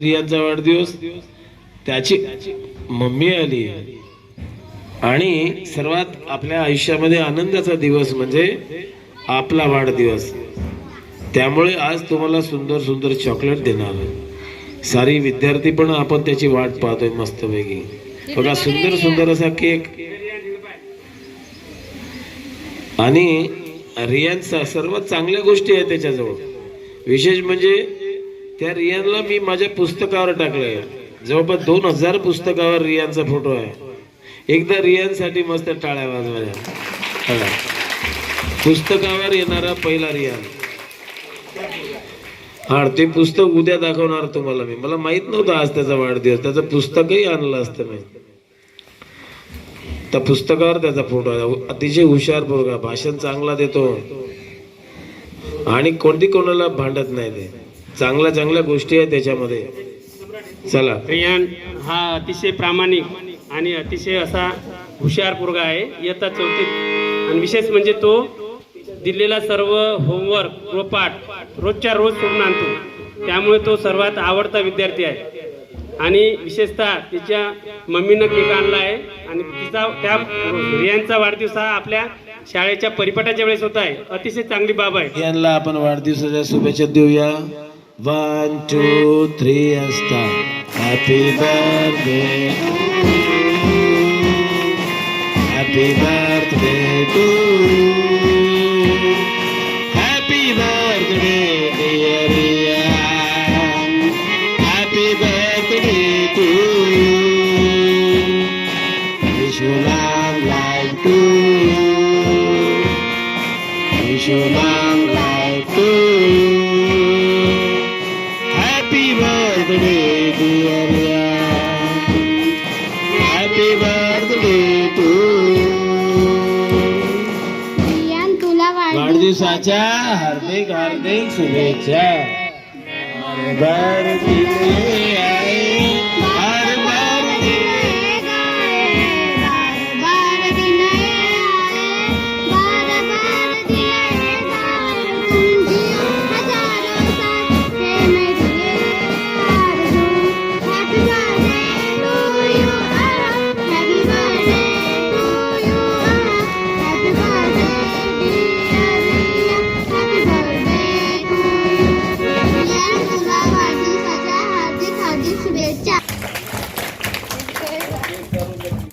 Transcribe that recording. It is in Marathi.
रियाचा वाढदिवस त्याची मम्मी आली. आणि सर्वात आपल्या आयुष्यामध्ये आनंदाचा दिवस म्हणजे आपला वाढदिवस. त्यामुळे आज तुम्हाला सुंदर सुंदर चॉकलेट देणार आहे. सारी विद्यार्थी पण आपण त्याची वाट पाहतोय मस्तपैकी बघा सुंदर सुंदर असा केक. आणि रियांचा सर्वात चांगल्या गोष्टी आहेत त्याच्याजवळ. विशेष म्हणजे त्या रियानला मी माझ्या पुस्तकावर टाकलंय. जवळपास दोन हजार पुस्तकावर रियानचा फोटो आहे. एकदा रियानसाठी मस्त टाळ्या वाजवायच्या. पुस्तकावर येणारा पहिला रियान. हा ते पुस्तक उद्या दाखवणार तुम्हाला मी. मला माहीत नव्हतं आज त्याचा वाढदिवस. त्याचं पुस्तकही आणलं असतं मी. त्या पुस्तकावर त्याचा फोटो आहे. अतिशय हुशार पोरगा. भाषण चांगला देतो. आणि कोणती कोणाला भांडत नाही ते. चांगल्या चांगल्या गोष्टी आहेत त्याच्यामध्ये. चला. रियान हा अतिशय प्रामाणिक आणि अतिशय असा हुशार पोरगा आहे. इयत्ता चौथीत. आणि विशेष म्हणजे तो दिलेला सर्व होमवर्क गृहपाठ रोजच्या रोज सोडून आणतो. त्यामुळे तो सर्वात आवडता विद्यार्थी आहे. आणि विशेषतः तिच्या मम्मीनं केक आणला आहे. आणि तिचा त्या रियानचा वाढदिवस हा आपल्या शाळेच्या परिपाठाच्या वेळेस होत आहे. अतिशय चांगली बाब आहे. यांना आपण वाढदिवसाच्या शुभेच्छा देऊया. One, two, three, and start. Happy birthday to you. Happy birthday to you. Happy birthday, dear Ria. Happy birthday to you. Wish you long life too. Wish you वाढदिवसाच्या हार्दिक हार्दिक शुभेच्छा.